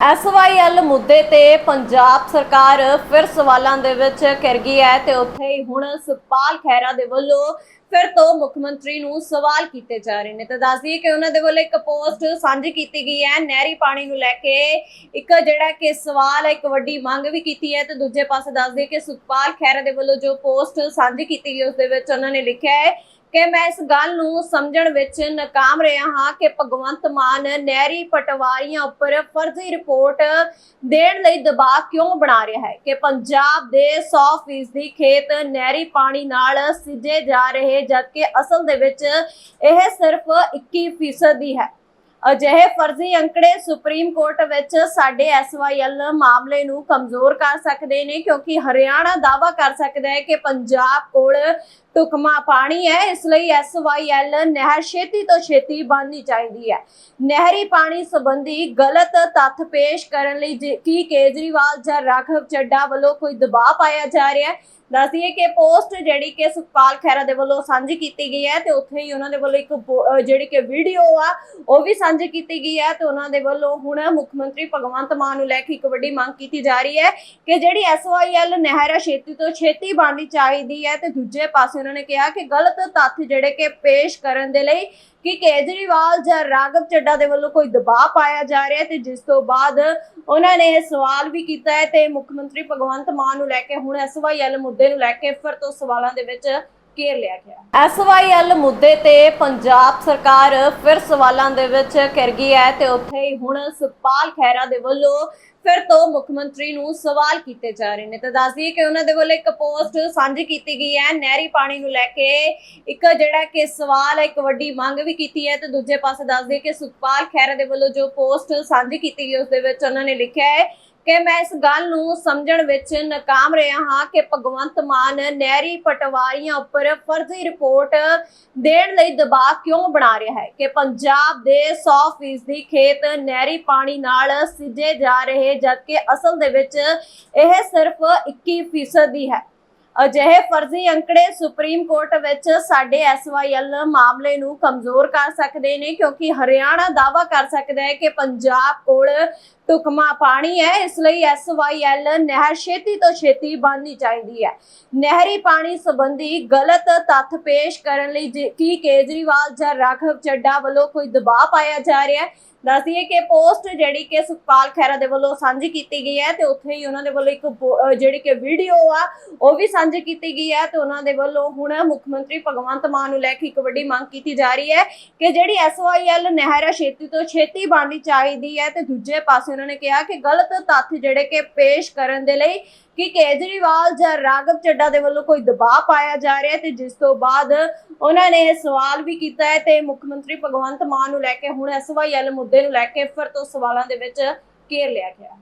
SYL ਮੁੱਦੇ ਤੇ ਪੰਜਾਬ ਸਰਕਾਰ ਫਿਰ ਸਵਾਲਾਂ ਦੇ ਵਿੱਚ ਘਿਰ ਗਈ ਹੈ ਤੇ ਉੱਥੇ ਹੀ ਹੁਣ ਸੁਖਪਾਲ ਖਹਿਰਾ ਦੇ ਵੱਲੋਂ ਫਿਰ ਤੋਂ ਮੁੱਖ ਮੰਤਰੀ ਨੂੰ ਸਵਾਲ ਕੀਤੇ ਜਾ ਰਹੇ ਨੇ। ਤੇ ਦੱਸ ਦਈਏ ਕਿ ਉਹਨਾਂ ਦੇ ਵੱਲੋਂ ਇੱਕ ਪੋਸਟ ਸਾਂਝੀ ਕੀਤੀ ਗਈ ਹੈ, ਨਹਿਰੀ ਪਾਣੀ ਨੂੰ ਲੈ ਕੇ। ਇੱਕ ਜਿਹੜਾ ਕਿ ਸਵਾਲ ਹੈ, ਇੱਕ ਵੱਡੀ ਮੰਗ ਵੀ ਕੀਤੀ ਹੈ ਤੇ ਦੂਜੇ ਪਾਸੇ ਦੱਸ ਦਈਏ ਕਿ ਸੁਖਪਾਲ ਖਹਿਰਾ ਦੇ ਵੱਲੋਂ ਜੋ ਪੋਸਟ ਸਾਂਝੀ ਕੀਤੀ ਗਈ, ਉਸ ਦੇ ਵਿੱਚ ਉਹਨਾਂ ਨੇ ਲਿਖਿਆ ਹੈ ਕਿ ਮੈਂ ਇਸ ਗੱਲ ਨੂੰ ਸਮਝਣ ਵਿੱਚ ਨਾਕਾਮ ਰਿਹਾ ਹਾਂ ਕਿ ਭਗਵੰਤ ਮਾਨ ਨਹਿਰੀ ਪਟਵਾਰੀਆਂ ਉੱਪਰ ਫਰਜ਼ੀ ਰਿਪੋਰਟ ਦੇਣ ਲਈ ਦਬਾਅ ਕਿਉਂ ਬਣਾ ਰਿਹਾ ਹੈ? ਕਿ ਪੰਜਾਬ ਦੇ 100% ਖੇਤ ਨਹਿਰੀ ਪਾਣੀ ਨਾਲ ਸਿੱਜੇ ਜਾ ਰਹੇ, ਜਦਕਿ ਅਸਲ ਦੇ ਵਿੱਚ ਇਹ ਸਿਰਫ 21% ਦੀ ਹੈ। ਅਜਿਹੇ ਫਰਜ਼ੀ ਅੰਕੜੇ ਸੁਪਰੀਮ ਕੋਰਟ ਵਿੱਚ ਸਾਡੇ ਐਸਵਾਈਐਲ ਮਾਮਲੇ ਨੂੰ ਕਮਜ਼ੋਰ ਕਰ ਸਕਦੇ ਨੇ, ਕਿਉਂਕਿ ਹਰਿਆਣਾ ਦਾਵਾ ਕਰ ਸਕਦਾ ਹੈ ਕਿ ਪੰਜਾਬ ਕੋਲ ਟੁਕਮਾ ਪਾਣੀ ਹੈ। ਇਸ ਲਈ ਐਸਵਾਈਐਲ ਨਹਿਰ ਛੇਤੀ ਤੋਂ ਛੇਤੀ ਬਣਨੀ ਚਾਹੀਦੀ ਹੈ। ਨਹਿਰੀ ਪਾਣੀ ਸੰਬੰਧੀ ਗਲਤ ਤੱਥ ਪੇਸ਼ ਕਰਨ ਲਈ ਜੇ- ਕੀ ਕੇਜਰੀਵਾਲ ਜਾਂ ਰਾਘਵ ਚੱਡਾ ਵੱਲੋਂ ਕੋਈ ਦਬਾਅ ਪਾਇਆ ਜਾ ਰਿਹਾ ਹੈ। ਦੱਸਦੀਏ ਕਿ ਪੋਸਟ ਜਿਹੜੀ ਕਿ ਸੁਖਪਾਲ ਖਹਿਰਾ ਦੇ ਵੱਲੋਂ ਸਾਂਝੀ ਕੀਤੀ ਗਈ ਹੈ ਤੇ ਉੱਥੇ ਹੀ ਉਹਨਾਂ ਦੇ ਵੱਲੋਂ ਇੱਕ ਜਿਹੜੀ ਕਿ ਵੀਡੀਓ ਆ, ਉਹ ਵੀ ਸਾਂਝੀ ਕੀਤੀ ਗਈ ਹੈ ਤੇ ਉਹਨਾਂ ਦੇ ਵੱਲੋਂ ਹੁਣ ਮੁੱਖ ਮੰਤਰੀ ਭਗਵੰਤ ਮਾਨ ਨੂੰ ਲੈ ਕੇ ਇੱਕ ਵੱਡੀ ਮੰਗ ਕੀਤੀ ਜਾ ਰਹੀ ਹੈ ਕਿ ਜਿਹੜੀ ਐਸਵਾਈਐਲ ਨਹਿਰ ਛੇਤੀ ਤੋਂ ਛੇਤੀ ਬਣਨੀ ਚਾਹੀਦੀ ਹੈ ਤੇ ਦੂਜੇ ਪਾਸੇ ਉਹਨਾਂ ਨੇ ਕਿਹਾ ਕਿ ਗਲਤ ਤੱਥ ਜਿਹੜੇ ਕਿ ਪੇਸ਼ ਕਰਨ ਦੇ ਲਈ ਕਿ ਕੇਜਰੀਵਾਲ ਜਾਂ ਰਾਘਵ ਚੱਡਾ ਦੇ ਵੱਲੋਂ ਕੋਈ ਦਬਾਅ ਪਾਇਆ ਜਾ ਰਿਹਾ ਤੇ ਜਿਸ ਤੋਂ ਬਾਅਦ ਉਹਨਾਂ ਨੇ ਇਹ ਸਵਾਲ ਵੀ ਕੀਤਾ ਹੈ ਤੇ ਮੁੱਖ ਮੰਤਰੀ ਭਗਵੰਤ ਮਾਨ ਨੂੰ ਲੈ ਕੇ ਹੁਣ ਐਸਵਾਈਐਲ ਮੁੱਦੇ ਨੂੰ ਲੈ ਕੇ ਫਿਰ ਤੋਂ ਸਵਾਲਾਂ ਦੇ ਵਿੱਚ ਘੇਰ ਲਿਆ ਗਿਆ। ਐਸਵਾਈਐਲ ਮੁੱਦੇ ਤੇ ਪੰਜਾਬ ਸਰਕਾਰ ਫਿਰ ਸਵਾਲਾਂ ਦੇ ਵਿੱਚ ਘਿਰ ਗਈ ਹੈ ਤੇ ਉੱਥੇ ਹੀ ਹੁਣ ਸੁਖਪਾਲ ਖਹਿਰਾ ਦੇ ਵੱਲੋਂ ਫਿਰ ਤੋਂ ਮੁੱਖ ਮੰਤਰੀ ਨੂੰ ਸਵਾਲ ਕੀਤੇ ਜਾ ਰਹੇ ਨੇ। ਤੇ ਦੱਸ ਕਿ ਉਹਨਾਂ ਦੇ ਵੱਲੋਂ ਇੱਕ ਪੋਸਟ ਸਾਂਝੀ ਕੀਤੀ ਗਈ ਹੈ, ਨਹਿਰੀ ਪਾਣੀ ਨੂੰ ਲੈ ਕੇ। ਇੱਕ ਜਿਹੜਾ ਕਿ ਸਵਾਲ ਹੈ, ਇੱਕ ਵੱਡੀ ਮੰਗ ਵੀ ਕੀਤੀ ਹੈ ਤੇ ਦੂਜੇ ਪਾਸੇ ਦੱਸਦੀ ਕਿ ਸੁਖਪਾਲ ਖਹਿਰਾ ਦੇ ਵੱਲੋਂ ਜੋ ਪੋਸਟ ਸਾਂਝੀ ਕੀਤੀ ਗਈ, ਉਸ ਦੇ ਵਿੱਚ ਉਹਨਾਂ ਨੇ ਲਿਖਿਆ ਹੈ ਕਿ ਮੈਂ ਇਸ ਗੱਲ ਨੂੰ ਸਮਝਣ ਵਿੱਚ ਨਾਕਾਮ ਰਿਹਾ ਹਾਂ ਕਿ ਭਗਵੰਤ ਮਾਨ ਨਹਿਰੀ ਪਟਵਾਰੀਆਂ ਉੱਪਰ ਫਰਜ਼ੀ ਰਿਪੋਰਟ ਦੇਣ ਲਈ ਦਬਾਅ ਕਿਉਂ ਬਣਾ ਰਿਹਾ ਹੈ? ਕਿ ਪੰਜਾਬ ਦੇ 100% ਖੇਤ ਨਹਿਰੀ ਪਾਣੀ ਨਾਲ ਸਿੱਜੇ ਜਾ ਰਹੇ, ਜਦਕਿ ਅਸਲ ਦੇ ਵਿੱਚ ਇਹ ਸਿਰਫ 21% ਦੀ ਹੈ। ਅਜਿਹੇ ਫਰਜ਼ੀ ਅੰਕੜੇ ਸੁਪਰੀਮ ਕੋਰਟ ਵਿੱਚ ਸਾਡੇ ਐਸਵਾਈਐਲ ਮਾਮਲੇ ਨੂੰ ਕਮਜ਼ੋਰ ਕਰ ਸਕਦੇ ਨੇ, ਕਿਉਂਕਿ ਹਰਿਆਣਾ ਦਾਵਾ ਕਰ ਸਕਦਾ ਹੈ ਕਿ ਪੰਜਾਬ ਕੋਲ ਟੁਕਮਾ ਪਾਣੀ ਹੈ, ਇਸ ਲਈ ਐਸਵਾਈਐਲ ਨਹਿਰ ਛੇਤੀ ਤੋਂ ਛੇਤੀ ਬਣਨੀ ਚਾਹੀਦੀ ਹੈ। ਨਹਿਰੀ ਪਾਣੀ ਸੰਬੰਧੀ ਗਲਤ ਤੱਥ ਪੇਸ਼ ਕਰਨ ਲਈ ਕੀ ਕੇਜਰੀਵਾਲ ਜਾਂ ਰਾਘਵ ਚੱਡਾ ਵੱਲੋਂ ਕੋਈ ਦਬਾਅ ਪਾਇਆ ਜਾ ਰਿਹਾ ਹੈ, ਦੱਸਦੀਏ ਕਿ ਪੋਸਟ ਜਿਹੜੀ ਕਿ ਸੁਖਪਾਲ ਖਹਿਰਾ ਦੇ ਵੱਲੋਂ ਸਾਂਝੀ ਕੀਤੀ ਗਈ ਹੈ ਤੇ ਉੱਥੇ ਹੀ ਉਹਨਾਂ ਦੇ ਵੱਲੋਂ ਇੱਕ ਜਿਹੜੀ ਕਿ ਵੀਡੀਓ ਆ, ਉਹ ਵੀ ਸਾਂਝੀ ਕੀਤੀ ਗਈ ਹੈ ਤੇ ਉਹਨਾਂ ਦੇ ਵੱਲੋਂ ਹੁਣ ਮੁੱਖ ਮੰਤਰੀ ਭਗਵੰਤ ਮਾਨ ਨੂੰ ਲੈ ਕੇ ਇੱਕ ਵੱਡੀ ਮੰਗ ਕੀਤੀ ਜਾ ਰਹੀ ਹੈ ਕਿ ਜਿਹੜੀ ਐਸਵਾਈਐਲ ਨਹਿਰ ਛੇਤੀ ਤੋਂ ਛੇਤੀ ਬਣਨੀ ਚਾਹੀਦੀ ਹੈ ਤੇ ਦੂਜੇ ਪਾਸੇ ਉਹਨਾਂ ਨੇ ਕਿਹਾ ਕਿ ਗਲਤ ਤੱਥ ਜਿਹੜੇ ਕਿ ਪੇਸ਼ ਕਰਨ ਦੇ ਲਈ ਕਿ ਕੇਜਰੀਵਾਲ ਜਾਂ ਰਾਘਵ ਚੱਡਾ ਦੇ ਵੱਲੋਂ ਕੋਈ ਦਬਾਅ ਪਾਇਆ ਜਾ ਰਿਹਾ ਤੇ ਜਿਸ ਤੋਂ ਬਾਅਦ ਉਹਨਾਂ ਨੇ ਇਹ ਸਵਾਲ ਵੀ ਕੀਤਾ ਹੈ ਤੇ ਮੁੱਖ ਮੰਤਰੀ ਭਗਵੰਤ ਮਾਨ ਨੂੰ ਲੈ ਕੇ ਹੁਣ ਐਸਵਾਈਐਲ ਮੁੱਦੇ ਨੂੰ ਲੈ ਕੇ ਫਿਰ ਤੋਂ ਸਵਾਲਾਂ ਦੇ ਵਿੱਚ ਘੇਰ ਲਿਆ ਗਿਆ।